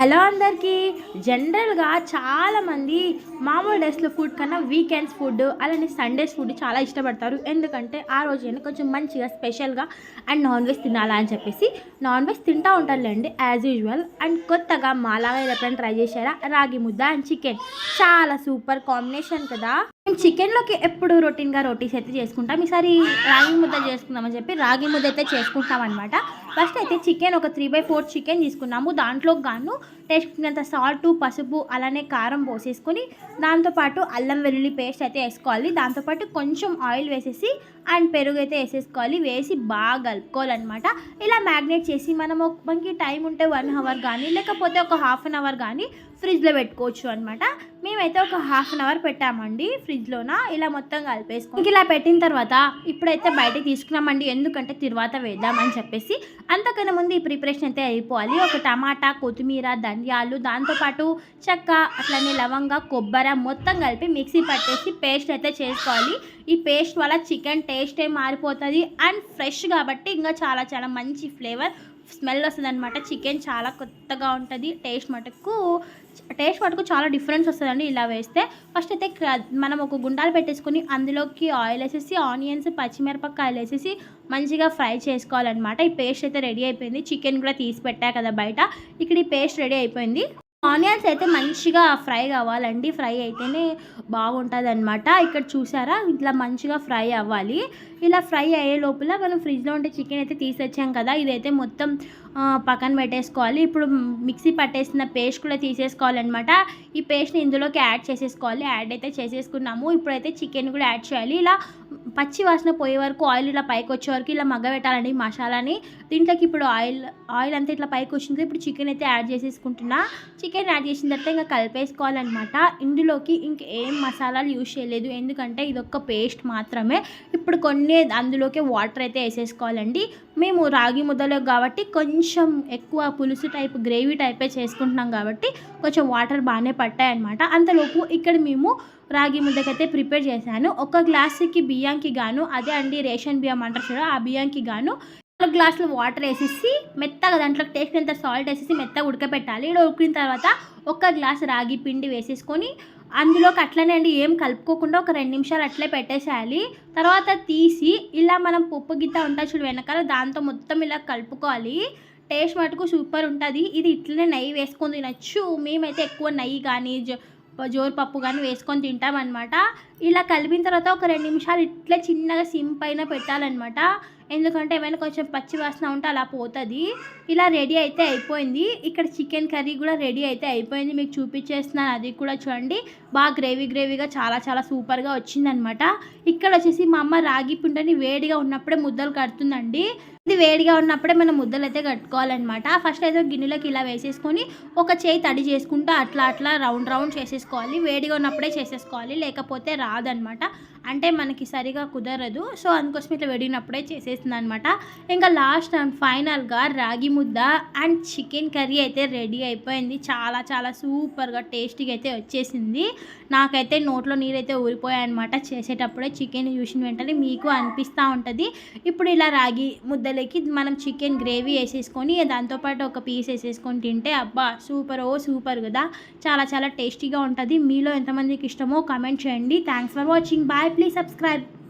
Hello అందరికీ. జనరల్గా చాలామంది మామూలు డేస్లో ఫుడ్ కన్నా వీకెండ్స్ ఫుడ్ అలానే సండేస్ ఫుడ్ చాలా ఇష్టపడతారు. ఎందుకంటే ఆ రోజు అయినా కొంచెం మంచిగా స్పెషల్గా అండ్ నాన్ వెజ్ తినాలా అని చెప్పేసి నాన్ వెజ్ తింటూ ఉంటారులేండి యాజ్ యూజువల్. అండ్ కొత్తగా మాలాగా ఎప్పుడైనా ట్రై చేశారా? రాగి ముద్ద అండ్ చికెన్. చాలా సూపర్ కాంబినేషన్ కదా. మేము చికెన్లోకి ఎప్పుడు రొటీన్గా రోటీస్ అయితే చేసుకుంటాం. ఈసారి రాగి ముద్ద చేసుకుందామని చెప్పి రాగి ముద్ద అయితే చేసుకుంటాం అనమాట ఫస్ట్ అయితే చికెన్ ఒక త్రీ బై ఫోర్ చికెన్ తీసుకున్నాము. దాంట్లో గాను టేస్ట్కినంత సాల్ట్ పసుపు అలానే కారం పోసేసుకొని దాంతోపాటు అల్లం వెల్లుల్లి పేస్ట్ అయితే వేసుకోవాలి. దాంతోపాటు కొంచెం ఆయిల్ వేసేసి అండ్ పెరుగు అయితే వేసేసుకోవాలి. వేసి బాగా కలుపుకోవాలన్నమాట. ఇలా మ్యాగ్నేట్ చేసి మనం ఒక- మనకి టైం ఉంటే వన్ అవర్ కానీ లేకపోతే ఒక హాఫ్ అన్ అవర్ కానీ ఫ్రిడ్జ్లో పెట్టుకోవచ్చు అనమాట మేమైతే ఒక హాఫ్ అన్ అవర్ పెట్టామండి ఫ్రిడ్జ్లోన. ఇలా మొత్తం కలిపేసుకో ఇలా పెట్టిన తర్వాత ఇప్పుడైతే బయటకి తీసుకున్నామండి ఎందుకంటే తర్వాత వేద్దామని చెప్పేసి. అంతకన్నా ముందు ఈ ప్రిపరేషన్ అయితే అయిపోవాలి. ఒక టమాటా కొత్తిమీర ధనియాలు దాంతోపాటు చెక్క అట్లనే లవంగా కొబ్బరి మొత్తం కలిపి మిక్సీ పట్టేసి పేస్ట్ అయితే చేసుకోవాలి. ఈ పేస్ట్ వల్ల చికెన్ టేస్టే మారిపోతుంది. అండ్ ఫ్రెష్ కాబట్టి ఇంకా చాలా చాలా మంచి ఫ్లేవర్ స్మెల్ వస్తుంది అనమాట చికెన్ చాలా కొత్తగా ఉంటుంది. టేస్ట్ మటుకు టేస్ట్ మటుకు చాలా డిఫరెన్స్ వస్తుందండి ఇలా వేస్తే. ఫస్ట్ అయితే మనం ఒక గుండాలు పెట్టేసుకొని అందులోకి ఆయిల్ వేసేసి ఆనియన్స్ పచ్చిమిరపకాయలు వేసేసి మంచిగా ఫ్రై చేసుకోవాలన్నమాట. ఈ పేస్ట్ అయితే రెడీ అయిపోయింది. చికెన్ కూడా తీసి పెట్టా కదా బయట. ఇక్కడ ఈ పేస్ట్ రెడీ అయిపోయింది. ఆనియన్స్ అయితే మంచిగా ఫ్రై కావాలండి ఫ్రై అయితేనే బాగుంటుంది అనమాట ఇక్కడ చూసారా? ఇట్లా మంచిగా ఫ్రై అవ్వాలి. ఇలా ఫ్రై అయ్యే లోపల మనం ఫ్రిడ్జ్లో ఉండే చికెన్ అయితే తీసొచ్చాం కదా. ఇదైతే మొత్తం పక్కన పెట్టేసుకోవాలి. ఇప్పుడు మిక్సీ పట్టేసిన పేస్ట్ కూడా తీసేసుకోవాలన్నమాట. ఈ పేస్ట్ని ఇందులోకి యాడ్ చేసేసుకోవాలి. యాడ్ అయితే చేసేసుకున్నాము. ఇప్పుడైతే చికెన్ కూడా యాడ్ చేయాలి. ఇలా పచ్చి వాసన పోయే వరకు ఆయిల్ ఇలా పైకి వచ్చే వరకు ఇలా మగ్గబెట్టాలండి ఈ మసాలాని. దీంట్లోకి ఇప్పుడు ఆయిల్ ఆయిల్ అంతా ఇట్లా పైకి వచ్చింది. ఇప్పుడు చికెన్ అయితే యాడ్ చేసేసుకుంటున్నా. చికెన్ యాడ్ చేసిన తర్వాత ఇంకా కలిపేసుకోవాలన్నమాట. ఇందులోకి ఇంకేం మసాలాలు యూజ్ చేయలేదు. ఎందుకంటే ఇది ఒక పేస్ట్ మాత్రమే. ఇప్పుడు కొన్ని అందులోకి వాటర్ అయితే వేసేసుకోవాలండి. మేము రాగి ముద్దలో కాబట్టి కొంచెం కొంచెం ఎక్కువ పులుసు టైప్ గ్రేవీ టైపే చేసుకుంటున్నాం కాబట్టి కొంచెం వాటర్ బాగానే పట్టాయన్నమాట. అంతలోపు ఇక్కడ మేము రాగి ముద్దకైతే ప్రిపేర్ చేశాను. ఒక గ్లాసుకి బియ్యంకి గాను అదే అండి రేషన్ బియ్యం అంటారు చూడ ఆ బియ్యంకి గాను నాలుగు గ్లాసులు వాటర్ వేసేసి మెత్తగా దాంట్లో టేస్ట్ ఎంత సాల్ట్ వేసేసి మెత్తగా ఉడకపెట్టాలి. ఇక్కడ ఉడికిన తర్వాత ఒక గ్లాస్ రాగి పిండి వేసేసుకొని అందులోకి అట్లనే అండి ఏం కలుపుకోకుండా ఒక రెండు నిమిషాలు అట్లే పెట్టేసేయాలి. తర్వాత తీసి ఇలా మనం పప్పు గిత్త ఉంటా చూడు వెనకాల దాంతో మొత్తం ఇలా కలుపుకోవాలి. టేస్ట్ మటుకు సూపర్ ఉంటుంది. ఇది ఇట్లనే నెయ్యి వేసుకొని తినచ్చు. మేమైతే ఎక్కువ నెయ్యి కానీ జో కానీ వేసుకొని తింటాం అనమాట ఇలా కలిపిన తర్వాత ఒక రెండు నిమిషాలు ఇట్లా చిన్నగా సిమ్ పైన పెట్టాలన్నమాట. ఎందుకంటే ఏమైనా కొంచెం పచ్చి వాసన ఉంటే అలా పోతుంది. ఇలా రెడీ అయితే అయిపోయింది. ఇక్కడ చికెన్ కర్రీ కూడా రెడీ అయితే అయిపోయింది. మీకు చూపించేస్తున్నాను. అది కూడా చూడండి. బాగా గ్రేవీ గ్రేవీగా చాలా చాలా సూపర్గా వచ్చిందనమాట ఇక్కడ వచ్చేసి మా అమ్మ రాగి పిండిని వేడిగా ఉన్నప్పుడే ముద్దలు కడుతుందండి. ఇది వేడిగా ఉన్నప్పుడే మనం ముద్దలు అయితే కట్టుకోవాలన్నమాట ఫస్ట్ అయితే గిన్నెలోకి ఇలా వేసేసుకొని ఒక చేయి తడి చేసుకుంటూ అట్లా అట్లా రౌండ్ రౌండ్ చేసేసుకోవాలి. వేడిగా ఉన్నప్పుడే చేసేసుకోవాలి. లేకపోతే రాదనమాట అంటే మనకి సరిగా కుదరదు. సో అందుకోసం ఇట్లా వెడిగినప్పుడే చేసేస్తుంది అనమాట ఇంకా లాస్ట్ అండ్ ఫైనల్గా రాగి ముద్ద అండ్ చికెన్ కర్రీ అయితే రెడీ అయిపోయింది. చాలా చాలా సూపర్గా టేస్టీగా అయితే వచ్చేసింది. నాకైతే నోట్లో నీరైతే ఊరిపోయాయి అనమాట చేసేటప్పుడే చికెన్ చూసిన వెంటనే మీకు అనిపిస్తూ ఉంటుంది. ఇప్పుడు ఇలా రాగి ముద్దలకి మనం చికెన్ గ్రేవీ వేసేసుకొని దాంతోపాటు ఒక పీస్ వేసేసుకొని తింటే అబ్బా సూపర్ ఓ సూపర్ కదా. చాలా చాలా టేస్టీగా ఉంటుంది. మీలో ఎంతమందికి ఇష్టమో కామెంట్ చేయండి. Thanks for watching. Bye please subscribe.